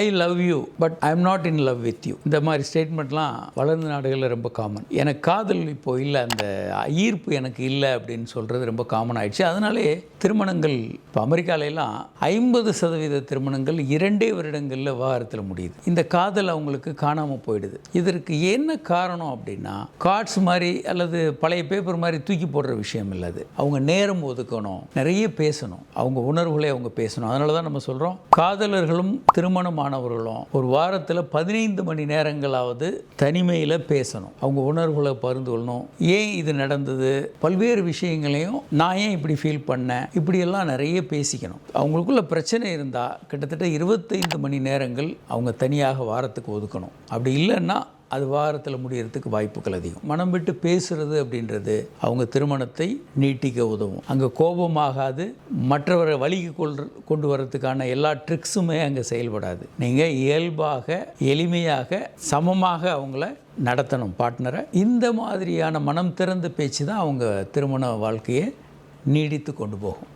I love you but I am not in love with you இந்த மாதிரி ஸ்டேட்மெண்ட்லாம் வளர்ந்த நாடுகளில் ரொம்ப காமன் எனக்கு காதல் இப்போ இல்லை அந்த ஈர்ப்பு எனக்கு இல்லை அப்படின்னு சொல்கிறது ரொம்ப காமன் ஆயிடுச்சு. அதனாலே திருமணங்கள் இப்போ அமெரிக்காலெல்லாம் ஐம்பது சதவீத திருமணங்கள் இரண்டே வருடங்களில் விவகாரத்தில் முடியுது. இந்த காதல் அவங்களுக்கு காணாமல் போயிடுது. இதற்கு என்ன காரணம் அப்படின்னா கார்ட்ஸ் மாதிரி அல்லது பழைய பேப்பர் மாதிரி தூக்கி போடுற விஷயம் இல்லை அது. அவங்க நேரம் ஒதுக்கணும் நிறைய பேசணும். அவங்க உணர்வுகளை அவங்க பேசணும். அதனால தான் நம்ம சொல்கிறோம் காதலர்களும் திருமணம் மாணவர்களும் ஒரு வாரத்தில் பதினைந்து மணி நேரங்களாவது தனிமையில் பேசணும். அவங்க உணர்வுகளை பருந்து கொள்ளணும். ஏன் இது நடந்தது? பல்வேறு விஷயங்களையும் நான் ஏன் இப்படி ஃபீல் பண்ணேன்? இப்படியெல்லாம் நிறைய பேசிக்கணும். அவங்களுக்குள்ள பிரச்சனை இருந்தால் கிட்டத்தட்ட இருபத்தைந்து மணி நேரங்கள் அவங்க தனியாக வாரத்துக்கு ஒதுக்கணும். அப்படி இல்லைன்னா அது வாரத்தில் முடியறதுக்கு வாய்ப்புகள் அதிகம். மனம் விட்டு பேசுறது அப்படின்றது அவங்க திருமணத்தை நீட்டிக்க உதவும். அங்கே கோபமாகாது. மற்றவரை வழிக்கு கொள் கொண்டு வரதுக்கான எல்லா ட்ரிக்ஸுமே அங்கே செயல்படாது. நீங்கள் இயல்பாக எளிமையாக சமமாக அவங்கள நடத்தணும் பார்ட்னரை. இந்த மாதிரியான மனம் திறந்த பேச்சு தான் அவங்க திருமண வாழ்க்கையை நீடித்து கொண்டு போகும்.